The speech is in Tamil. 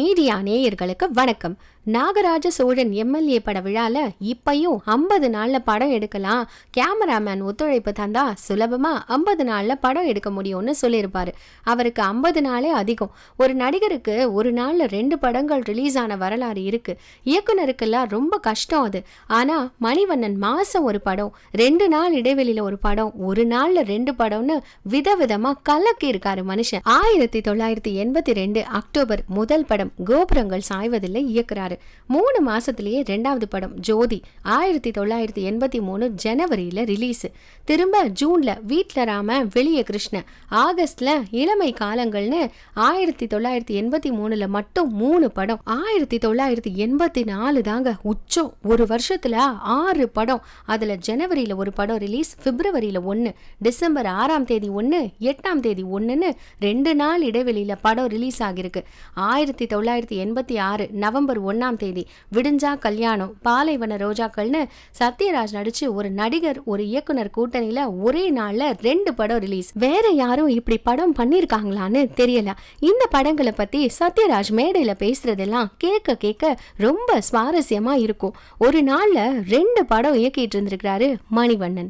மீடியா நேயர்களுக்கு வணக்கம். நாகராஜ சோழன் எம்எல்ஏ பட விழால இப்பயும் ஐம்பது நாள்ல படம் எடுக்கலாம். கேமராமேன் ஒத்துழைப்பு தந்தா சுலபமா ஐம்பது நாள்ல படம் எடுக்க முடியும்னு சொல்லியிருப்பாரு. அவருக்கு ஐம்பது நாளே அதிகம். ஒரு நடிகருக்கு ஒரு நாள்ல ரெண்டு படங்கள் ரிலீஸ் ஆன வரலாறு இருக்கு. இயக்குனருக்கெல்லாம் ரொம்ப கஷ்டம் அது. ஆனா மணிவண்ணன் மாசம் ஒரு படம் ரெண்டு நாள் இடைவெளியில ஒரு படம் ஒரு நாள்ல ரெண்டு படம்னு விதவிதமா கலக்கி இருக்காரு மனுஷன். ஆயிரத்தி தொள்ளாயிரத்தி எண்பத்தி ரெண்டு அக்டோபர் முதல் படம் கோபுரங்கள் சாய்வதில்லை இயக்குறாரு. மூணு மாசத்திலேயே ரெண்டாவது படம் ஜோதி ஆயிரத்தி தொள்ளாயிரத்தி எண்பத்தி மூணு ஜனவரியில ரிலீஸ் திரும்ப ஜூன்ல வீட்டில் ராம வெளியே கிருஷ்ண. ஆகஸ்ட்ல இளமை காலங்கள்னு ஆயிரத்தி தொள்ளாயிரத்தி எண்பத்தி மூணுல மட்டும் மூணு படம். ஆயிரத்தி தொள்ளாயிரத்தி எண்பத்தி நாலு தாங்க உச்சம். ஒரு வருஷத்துல ஆறு படம். அதுல ஜனவரியில ஒரு படம் ரிலீஸ் பிப்ரவரியில ஒன்னு டிசம்பர் ஆறாம் தேதி ஒன்று எட்டாம் தேதி ஒன்றுன்னு ரெண்டு நாள் இடைவெளியில படம் ரிலீஸ் ஆகிருக்கு ஆயிரத்தி தொள்ளாயிரத்தி எண்பத்தி ஆறு நவம்பர் ஒன்றாம் தேதி. விடிஞ்சா கல்யாணம் பாலைவன ரோஜாக்கள்னு சத்யராஜ் நடிச்சு ஒரு நடிகர் ஒரு இயக்குனர் கூட்டணியில ஒரே நாள்ல ரெண்டு படம் ரிலீஸ் வேற யாரும் இப்படி படம் பண்ணிருக்காங்களான்னு தெரியல. இந்த படங்களை பத்தி சத்யராஜ் மேடையில பேசுறதெல்லாம் கேட்க கேட்க ரொம்ப சுவாரஸ்யமா இருக்கும். ஒரு நாள்ல ரெண்டு படம் இயக்கிட்டு இருந்திருக்கிறாரு மணிவண்ணன்.